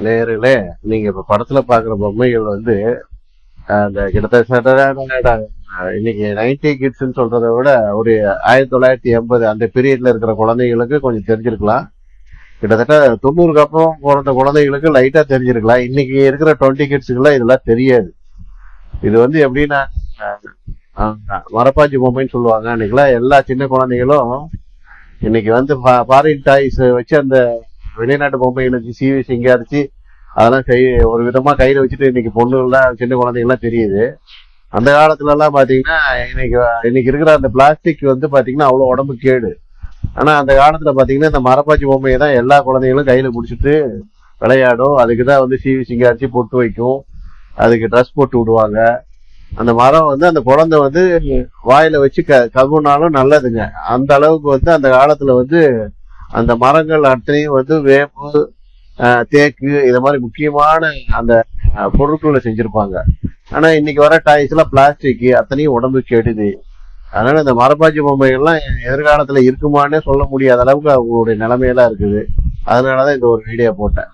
நேர்களே நீங்க இப்ப படத்துல பாக்குற பொம்மைகள் வந்து அந்த கிட்டத்தட்ட இன்னைக்கு நைன்டி கிட்ஸ்ன்னு சொல்றத விட ஒரு ஆயிரத்தி தொள்ளாயிரத்தி எண்பது அந்த பீரியட்ல இருக்கிற குழந்தைகளுக்கு கொஞ்சம் தெரிஞ்சிருக்கலாம். கிட்டத்தட்ட தொண்ணூறுக்கு அப்புறம் பிறந்த குழந்தைகளுக்கு லைட்டா தெரிஞ்சிருக்கலாம். இன்னைக்கு இருக்கிற டுவெண்ட்டி கிட்ஸுக்குலாம் இதெல்லாம் தெரியாது. இது வந்து எப்படின்னா மரப்பாஞ்சி மரப்பாச்சி பொம்மைன்னு சொல்லுவாங்க அன்னைக்கெல்லாம். எல்லா சின்ன குழந்தைகளும் இன்னைக்கு வந்து ஃபாரின் டாய்ஸ் வச்சு அந்த வெளிநாட்டு பொம்மைகளுக்கு சீவி சிங்காரிச்சு அதெல்லாம் கை ஒரு விதமா கையில வச்சுட்டு இன்னைக்கு பொண்ணுகள்லாம் சின்ன குழந்தைங்கலாம் தெரியுது. அந்த காலத்துல எல்லாம் பாத்தீங்கன்னா இன்னைக்கு இன்னைக்கு இருக்கிற அந்த பிளாஸ்டிக் வந்து பாத்தீங்கன்னா அவ்வளவு உடம்பு கேடு. ஆனா அந்த காலத்துல பாத்தீங்கன்னா இந்த மரப்பாச்சி பொம்மையை தான் எல்லா குழந்தைகளும் கையில பிடிச்சிட்டு விளையாடும். அதுக்கு தான் வந்து சீவி சிங்காரிச்சு பொட்டு வைக்கும். அதுக்கு ட்ரெஸ் போட்டு விடுவாங்க. அந்த மரம் வந்து அந்த குழந்தை வந்து வாயில வச்சு க கவுனாலும் நல்லதுங்க. அந்த அளவுக்கு வந்து அந்த காலத்துல வந்து அந்த மரங்கள் அத்தனையும் வந்து வேம்பு தேக்கு இது மாதிரி முக்கியமான அந்த ஆஹ், பொருட்களை செஞ்சிருப்பாங்க. ஆனா இன்னைக்கு வர டாய்ஸ் எல்லாம் பிளாஸ்டிக் அத்தனையும் உடம்பு கெடுது. அதனால இந்த மரப்பாச்சி பொம்மைகள்லாம் எதிர்காலத்துல இருக்குமானே சொல்ல முடியாத அளவுக்கு அவங்களுடைய நிலைமையெல்லாம் இருக்குது. அதனாலதான் இந்த ஒரு வீடியோ போட்டேன்.